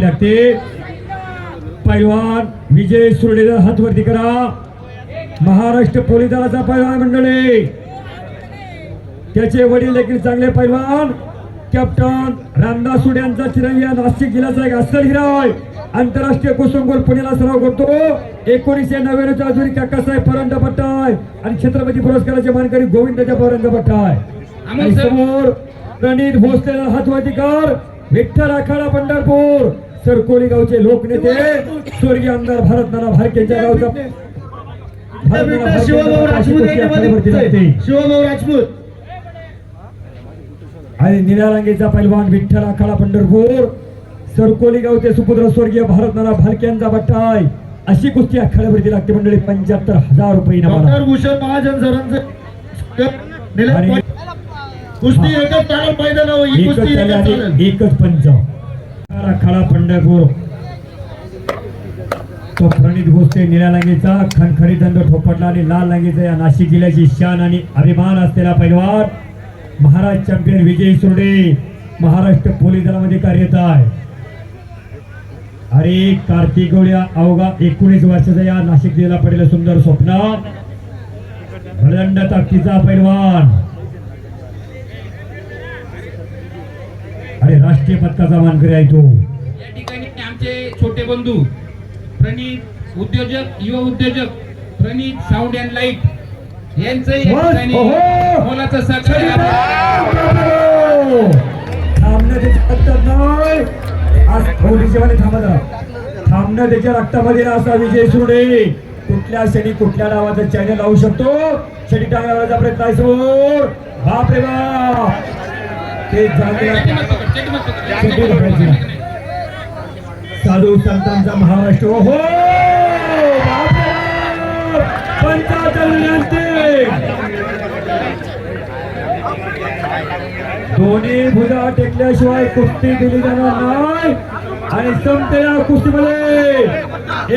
लागते. पैलवान विजय सुर्डेचा हात वरती करा. महाराष्ट्र पोलीस दलाचा पैलवान मंडळी. त्याचे वडील देखील चांगले पैलवान. कॅप्टन रामदास सुडे यांचा चिरंजीव या नाशिक जिल्ह्याचा एक अस्सल हिरा आहे आंतरराष्ट्रीय कुसुमगोल पुण्याला सराव करतो. एकोणीसशे नव्याण्णवचा अजून काकासाहेब परंड पट्टा आहे आणि छत्रपती पुरस्काराचे मानकरी गोविंदाच्या परंड पट्टा आहे आणि समोर प्रणित भोसलेला हातवतीकार विठ्ठल आखाडा पंढरपूर. सरकोली गावचे लोकनेते स्वर्गीय आमदार भारत नाना भारत यांच्या गावचा आणि निळ्या रांगेचा पैलवान विठ्ठल आखाडा पंढरपूर. सरकोली गावचे सुपुत्र स्वर्गीय भारत नाना भालके यांचा बट्टाय. अशी कुस्ती आखाड्यावरती लागते मंडळी. पंच्याहत्तर हजार रुपये कुस्ती एकच पंच. आखाडा पंढरपूर. तो प्रणित भोसले निळ्या लांगीचा खणखरी दंड ठोपटला आणि लाल लांगीचा या नाशिक जिल्ह्याची शान आणि अभिमान असलेला पैलवान महाराज चॅम्पियन विजय सुर्डे महाराष्ट्र पोलीस दलामध्ये कार्यरत आहे. अरे कार्तिक गवळ्या अवघा एकोणीस वर्षाचा या नाशिक जिल्ह्याला पडलेलं सुंदर स्वप्न. प्रचंड ताकदीचा पैलवान. अरे राष्ट्रीय पदकाचा मानकरी आहे तो. या ठिकाणी आमचे छोटे बंधू प्रणित उद्योजक युवा उद्योजक प्रणित साऊंड अँड लाइट यांचं! मोलाचं सहकार्य थांबणं त्याच्या रक्तात नाही आज थोडीशी थांबा जरा थांबणं त्याच्या रक्तामध्ये नाही असा विजय सुरडे कुठल्या क्षणी कुठल्या नावाचा चॅनल लावू शकतो? क्षणी टांगण्याचा प्रयत्न आहे समोर. बाप रे बाप! ते जागे साधू संतांचा महाराष्ट्र. हो! दोन्ही भुजा टेकल्याशिवाय कुस्ती दिली जाणार नाही. आणि संपलेल्या कुस्तीमध्ये.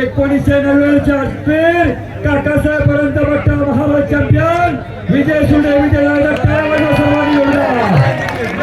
एकोणीसशे नव्याण्णवच्या स्पीड काकासाहेब पर्यंत बट्टा महाराष्ट्र चॅम्पियन विजय सुंदर विजय सर्वांनी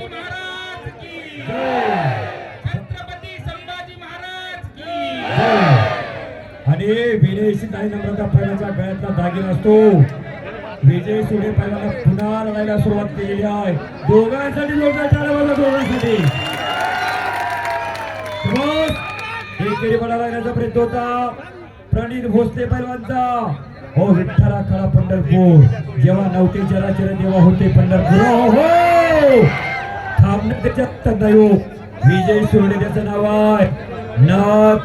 शिवाजी महाराज की छत्रपती संभाजी महाराज की आणि विनयशी काही नम्रता पहिल्याच्या गळ्यातला दागिना असतो. विजय सुडे पहिल्याला पुन्हा लढायला सुरुवात केलेली आहे. दोघांसाठी जोरदार टाळ्या दोघांसाठी. एकेरी बडा लागण्याचा प्रयत्न होता. प्रणित भोसले पैलवानचा हो विठ्ठला खळा पंढरपूर. जेव्हा नवते चराचर तेव्हा होते पंढरपूर. हो हो. त्याच्यात नाही हो विजय सुरडे त्याचं नाव आहे. न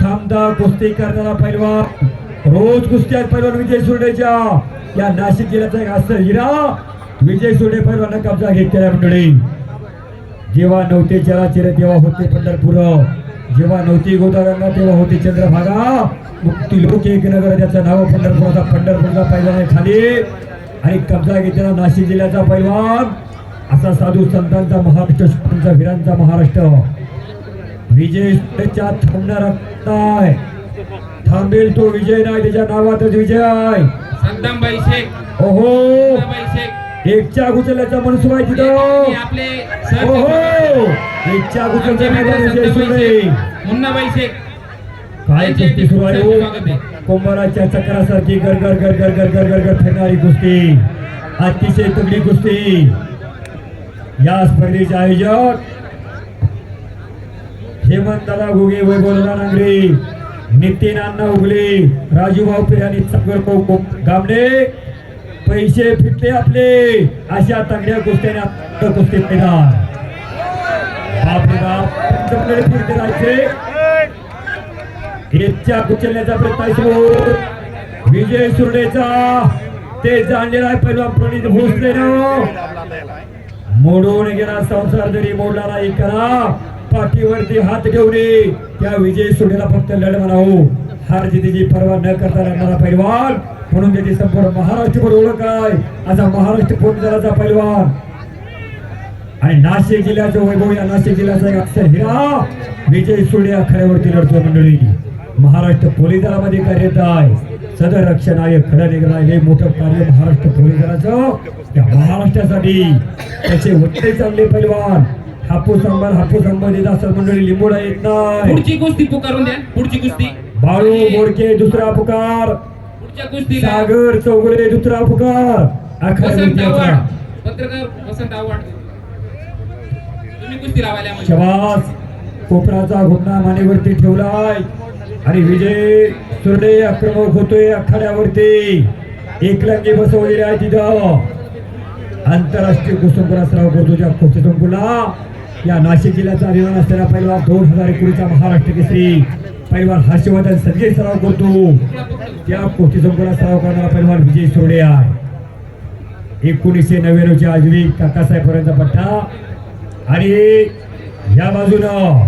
थांबता कुस्ती करणारा पैलवान रोज कुस्ती आहेत पैलवान विजय सुरडेच्या. या नाशिक जिल्ह्याचा एक असं हिरा. विजय सुर्डे पैलवान कब्जा घेतलेल्या मंडळी. जेव्हा नव्हते चराचिर तेव्हा होते पंढरपूर. जेव्हा नव्हती गोदागंगा तेव्हा होते चंद्रभागा. मुक्ती लोक एक नगर त्याचं नाव पंढरपुराचा पंढरपूरचा पैलवान आहे खाली. आणि कब्जा घेतलेला नाशिक जिल्ह्याचा पैलवान असा साधू संतांचा महाराष्ट्र शूरांचा वीरांचा महाराष्ट्र. विजय थांबणार नाही थांबेल तो विजय नाही त्याच्या नावातच विजय ओहो शेख. ओहो. एकच्या गुचल्याचा मनसुबा आहे तिथं. ओहो. एकच्या गुचल्याचा शेख काय कुस्ती सुरू आहे? कोंभाराच्या चक्रासारखी गरगर गरगर गरगर गरगर फिरणारी कुस्ती. अतिशय तुगडी कुस्ती. या स्पर्धेचे आयोजक हेमंतदा घुगे वैभवला नांगरे नितीन अण्णा उगले राजू पिराणी आणि भाऊ गामडे. पैसे फिटले आपले. अशा तगड्या कुस्त्याने आता कुस्तीत निघाल. बापरे बाप फिरते राहायचे एकच्या कुचलण्याचा प्रयत्न आहे विजय सुरडेचा. ते जाणलेला आहे पहिला प्रणित भोसले मोडून गेला संसार जरी मोडला नाही करा. पाठीवरती हात ठेवणे त्या विजय सोडेला फक्त लढ म्हणावं. हार जितीची पर्वा न करता लढणारा पैलवान. म्हणून त्याची संपूर्ण महाराष्ट्रभर ओळख आहे. असा महाराष्ट्र पोटदलाचा पैलवान. आणि नाशिक जिल्ह्याचं वैभव या नाशिक जिल्ह्याचा एक अक्षर हिरा. विजय सोडे खऱ्यावरती लढतो मंडळी. महाराष्ट्र पोलीस दलामध्ये कार्यरत आहे. सदर रक्षण आहे खडं निघणं हे मोठं कार्य महाराष्ट्र पोलीस दलाचं त्या महाराष्ट्रासाठी त्याचे होते चांगले पैलवान. हापूस अंबाल हापूस अंबाल येत मंडळी लिंबोडा येत नाही. पुढची कुस्ती पुकारून द्या. पुढची कुस्ती. बाळू बोडके दुसरा पुकार. पुढच्या कुस्तीला सागर चौगुले दुसरा पुकार. आता पत्रकार वसंत आव्हाड. तुम्ही कुस्ती लावायला शबास कोपराचा घुमणा मानेवरती ठेवलाय. आणि विजय सुरडे आक्रमक होतोय आखाड्यावरती. एकलंगी बसवलेले आहे तिथं. आंतरराष्ट्रीय कुसुमपुरा सराव करतो ज्या कुस्तीतुंकुला या नाशिक जिल्ह्याचा अभिमान असलेला पहिला दोन हजार एकोणीसचा महाराष्ट्र केसरी पहिला हर्षवर्धन संजय सराव करतो त्या कुस्तीतुंकुला सराव करणारा पहिला विजय सुरडे आहे. एकोणीसशे नव्याण्णवच्या आजवी काकासाहेब पट्टा. आणि या बाजूनं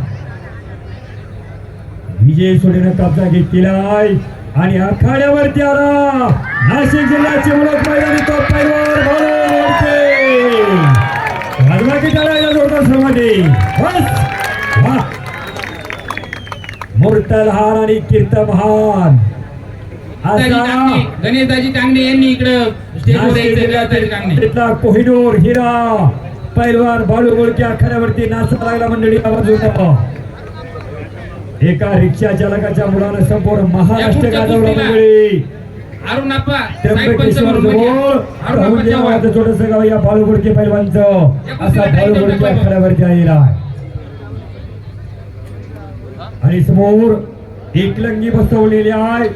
विजय सोडीनं कब्जा घेतलेला आहे आणि आखाड्यावरती आला. नाशिक जिल्ह्याचे ओळख मैदानी तो पैलवान या जोरदार. बस. आणि टांगणे, गणेशदाजी टांगणे यांनी इकडं कोहिनूर हिरा पैलवान बाळू बोलके आखाड्यावरती नाचत लागला मंडळी आवाज होता. एका रिक्षा चालकाच्या मुलानं संपूर्ण महाराष्ट्र गाजवला. मंडळी. छोटस गाव या बोलके पैलवानचं. असा ठेवलं आखाड्यावरती आलेला आणि समोर एकलंगी बसवलेली आहे.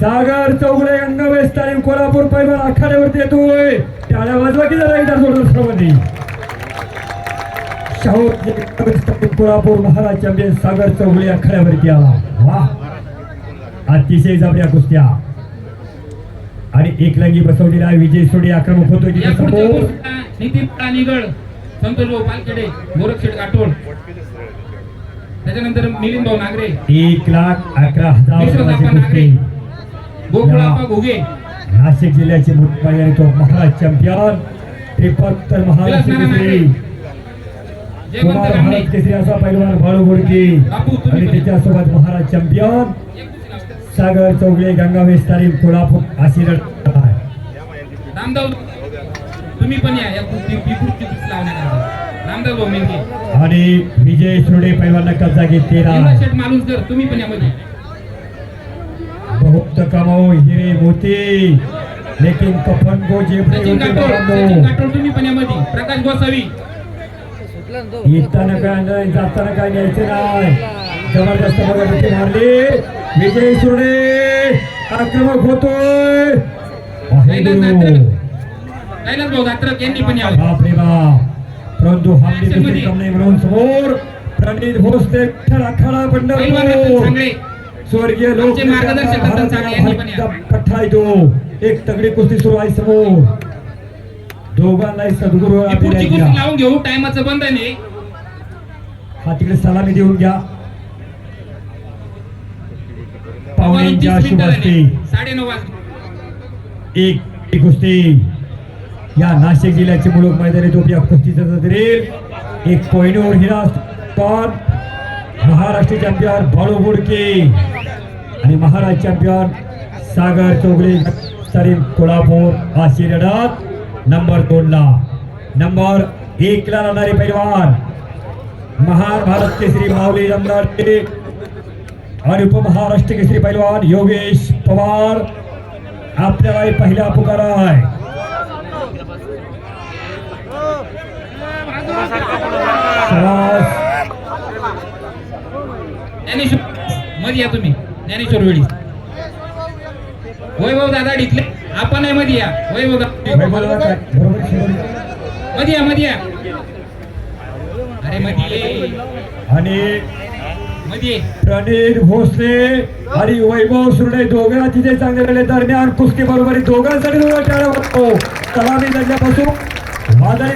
सागर चौगले अंगवेस्त कोल्हापूर पैलवान आखाड्यावरती येतोय. त्याला वाजवा की जरा एकदा शाहू कोल्हापूर महाराज चॅम्पियन सागर चौगले आखाड्यावरती आला. वा. अतिशय जबऱ्या कुस्त्या. आणि एकलंगी बसवलेला आहे विजय सोडी आक्रमक होतोय या तिथे समोर. नितीन प्राणीगड संतोष भाऊ पालखेडे गोरखशेठ काटोल त्याच्यानंतर मिलिंद भाऊ नागरे. एक लाख अकरा हजार गोकुळाप्पा घुगे. नाशिक जिल्ह्याचे तो महाराज चॅम्पियन. त्रिपत्तर महाराष्ट्र महाराज केसरी असा पैलवान बाळू तुम्ही आणि. त्याच्यासोबत महाराज चॅम्पियन. सागर चौगले गंगावेश तारीख कोल्हापूर रामदाव तुम्ही पण या. रामदास भाऊ आणि विजय सुरडे पैलवान कब्जा घेतलेला युवराज शेठ मालुसकर तुम्ही पण यामध्ये बहुत कमाओ हिरे मोती. लेकिन कफन को होते तुम्ही पण यामध्ये प्रकाश गोसावी. येताना काय नाही जाताना काय न्यायचं नाही. जबरदस्त बघा मारले. विजय सुरडे आक्रमक होतोय. बाप. परंतु म्हणून समोर प्रणित भोसले खडा पंढरपूर. स्वर्गीय लोक. पठ्ठा एक तगडी कुस्ती सुरू आहे समोर. दोघांनाही सद्गुरू पुढची. लावून घेऊ टायमाचं बंधन आहे हा तिकडे सलामी देऊन घ्या. पाहुण्यांच्या शुभ. साडेनऊ वाजले. एक कुस्ती या नाशिक जिल्ह्याचे मुलुक मैदानी तो या कुस्तीचं जत्रेल एक कोहिनूर हिरा पण महाराष्ट्र चॅम्पियन बाळू बोडके. आणि महाराज चॅम्पियन सागर चौगले सरीम कोल्हापूर लढत नंबर दोन ला नंबर एक ला राहणारे पैलवान. महान भारत केसरी माऊली रमदार आणि उपमहाराष्ट्र केसरी पैलवान योगेश पवार. आपल्याला पहिला पुकार आहे. ज्ञानेश्वर मध्ये या तुम्ही. ज्ञानेश्वर वेळी. वैभव दादा डिकले आपण आहे मध्ये या? बरोबर शेवटी. मध्ये या मध्ये या अरे मध्ये. आणि. प्रणीत भोसले आणि वैभव सुरडे दोघं तिथे चांगले लढले दरम्यान कुस्ती बरोबर दोघांसाठी सलामी लढल्यापासून वादळी